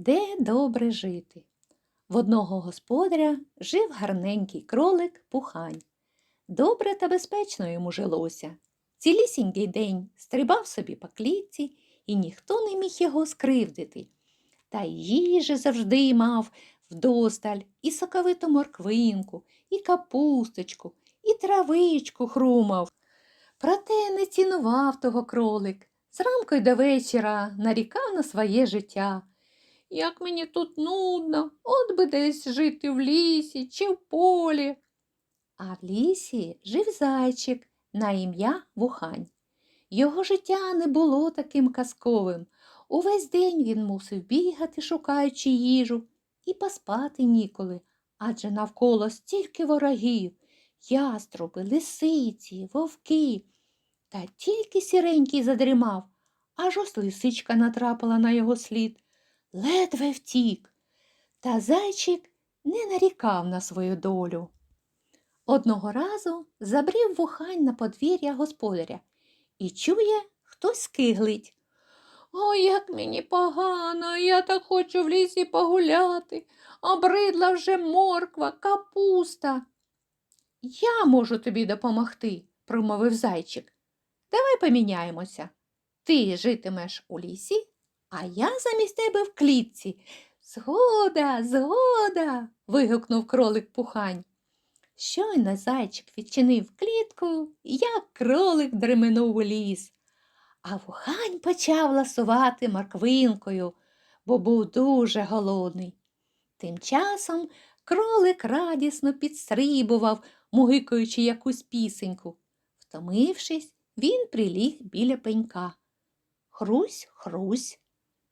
Де добре жити? В одного господаря жив гарненький кролик Пухань. Добре та безпечно йому жилося. Цілісінький день стрибав собі по клітці, і ніхто не міг його скривдити. Та їжі завжди мав вдосталь і соковиту морквинку, і капусточку, і травичку хрумав. Проте не цінував того кролик. Зранку й до вечора нарікав на своє життя. Як мені тут нудно, от би десь жити в лісі чи в полі. А в лісі жив зайчик на ім'я Вухань. Його життя не було таким казковим. Увесь день він мусив бігати, шукаючи їжу, і поспати ніколи, адже навколо стільки ворогів, яструби, лисиці, вовки. Та тільки сіренький задрімав, аж ось лисичка натрапила на його слід, ледве втік. Та зайчик не нарікав на свою долю. Одного разу забрів вухань на подвір'я господаря і чує, хтось скиглить. Ой, як мені погано, я так хочу в лісі погуляти. Обридла вже морква, капуста. Я можу тобі допомогти, промовив зайчик. Давай поміняємося. Ти житимеш у лісі, а я замість тебе в клітці. Згода, згода. вигукнув кролик пухань. Щойно зайчик відчинив клітку, як кролик дременув у ліс. А вухань почав ласувати морквинкою, бо був дуже голодний. Тим часом кролик радісно підстрибував, мугикаючи якусь пісеньку. Втомившись, він приліг біля пенька. Хрусь, хрусь,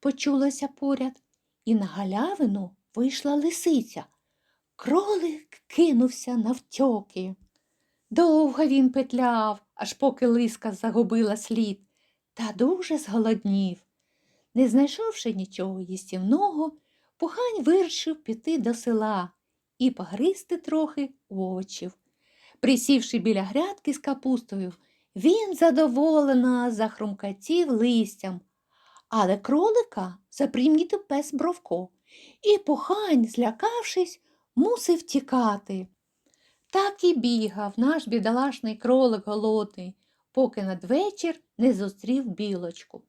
почулося поряд, і на галявину вийшла лисиця. Кролик кинувся навтьоки. Довго він петляв, аж поки лиска загубила слід, та дуже зголоднів. Не знайшовши нічого їстівного, пухань вирішив піти до села і погризти трохи овочів. Присівши біля грядки з капустою, він задоволено захрумкатів листям, але кролика запримітив пес Бровко, і пухань, злякавшись, мусив тікати. Так і бігав наш бідолашний кролик голодний, поки надвечір не зустрів білочку.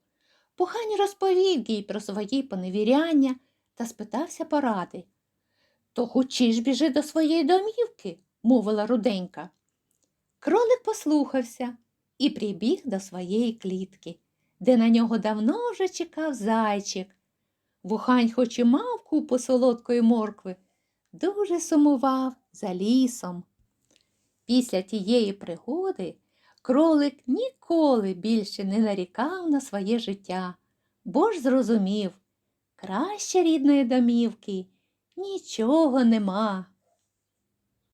Пухань розповів їй про свої поневіряння та спитався поради. То хочеш біжи до своєї домівки, мовила руденька. Кролик послухався і прибіг до своєї клітки, де на нього давно вже чекав зайчик. Вухань, хоч і мав купу солодкої моркви, дуже сумував за лісом. Після тієї пригоди кролик ніколи більше не нарікав на своє життя, бо ж зрозумів, краще рідної домівки нічого нема.